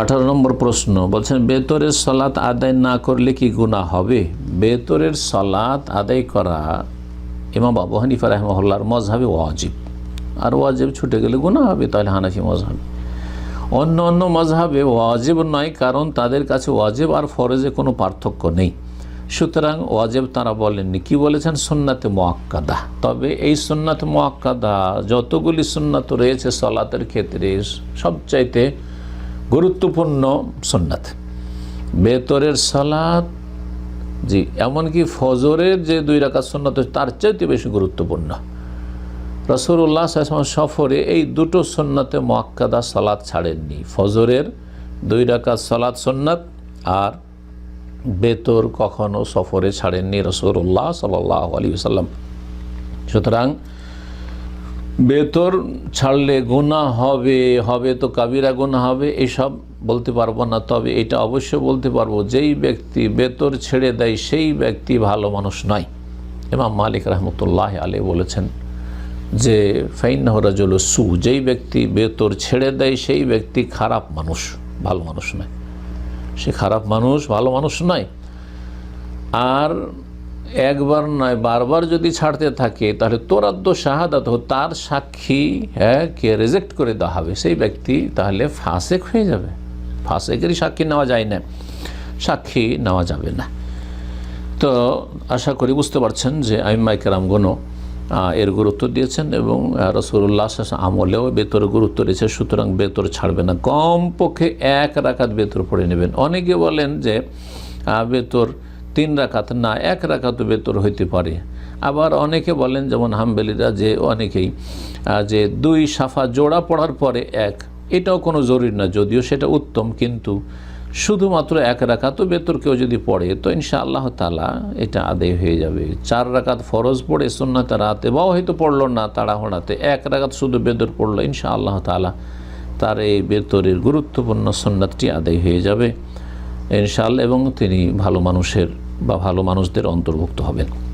আঠারো নম্বর প্রশ্ন বলছেন, বেতরের সলাৎ আদায় না করলে কি গুণা হবে? বেতরের সলাৎ আদায় করা ইমাম বাবু হানিফা রহমহল্লার মজহাবে ওয়াজিব। আর ওয়াজিব ছুটে গেলে গুণা হবে, তাহলে হানাফি মজহাবে অন্য অন্য মজহাবে ওয়াজিব নয়, কারণ তাদের কাছে ওয়াজিব আর ফরজে কোনো পার্থক্য নেই। সুতরাং ওয়াজেব তারা বলেননি। কি বলেছেন? সুন্নাতে মোয়াক্কাদা তবে এই সুন্নাত মোয়াক্কাদা যতগুলি সুন্নাত রয়েছে সলাতের ক্ষেত্রে, সবচাইতে গুরুত্বপূর্ণ সুন্নাত। বেতরের সালাদ জি, এমনকি ফজরের যে দুই রাকাত সুন্নাত তার চাইতে বেশি গুরুত্বপূর্ণ। রসুল্লাহ সফরে এই দুটো সন্ন্যতে মোয়াক্কাদা সালাদ ছাড়েননি। ফজরের দুই রাকাত সালাদ সন্ন্যত আর বেতর কখনো সফরে ছাড়েননি রসুল্লাহ সাল্লাহ আলী সাল্লাম সুতরাং বেতর ছাড়লে গুণা হবে হবে তো কাবিরা গোনা হবে, এসব বলতে পারব না। তবে এটা অবশ্য বলতে পারব, যেই ব্যক্তি বেতর ছেড়ে দেয়, সেই ব্যক্তি ভালো মানুষ নয়। ইমাম মালিক রহমতুল্লাহ আলী বলেছেন যে ফাইন হরাজল সু, যেই ব্যক্তি বেতর ছেড়ে দেয়, সেই ব্যক্তি খারাপ মানুষ, ভালো মানুষ নয়। সে খারাপ মানুষ, ভালো মানুষ নয়। আর একবার নয়, বারবার যদি ছাড়তে থাকে, তাহলে তোরাদ্দ শাহাদাত তার সাক্ষী হ্যাঁ কে রেজেক্ট করে দেওয়া হবে, সেই ব্যক্তি তাহলে ফাঁসেক হয়ে যাবে। ফাঁসেকেরই সাক্ষী নেওয়া যায় না, সাক্ষী নেওয়া যাবে না। তো আশা করি বুঝতে পারছেন যে আইমাইকেরামগণও এর গুরুত্ব দিয়েছেন এবং রসুল্লাহ আমলেও বেতর গুরুত্ব রয়েছে সুতরাং বেতর ছাড়বে না। কমপক্ষে এক রাখাত বেতর পড়ে নেবেন। অনেকে বলেন যে বেতর তিন রাখাত না, এক রাখাত বেতর হইতে পারে। আবার অনেকে বলেন, যেমন হামবেলিরা, যে অনেকেই যে দুই সাফা জোড়া পড়ার পরে এক, এটাও কোনো জরুরি না যদিও সেটা উত্তম, কিন্তু শুধুমাত্র এক রাকাতও বেতর কেউ যদি পড়ে, তো ইনশা আল্লাহ তালা এটা আদায় হয়ে যাবে। চার রাকাত ফরজ পড়ে সুন্নাতে রাতে বাও হয়তো পড়ল না তাড়াহড়াতে, এক রাকাত শুধু বেতর পড়ল ইনশা আল্লাহ তালা তার এই বেতরের গুরুত্বপূর্ণ সন্ন্যাতটি আদায় হয়ে যাবে, ইনশাআল্লাহ, এবং তিনি ভালো মানুষের বা ভালো মানুষদের অন্তর্ভুক্ত হবেন।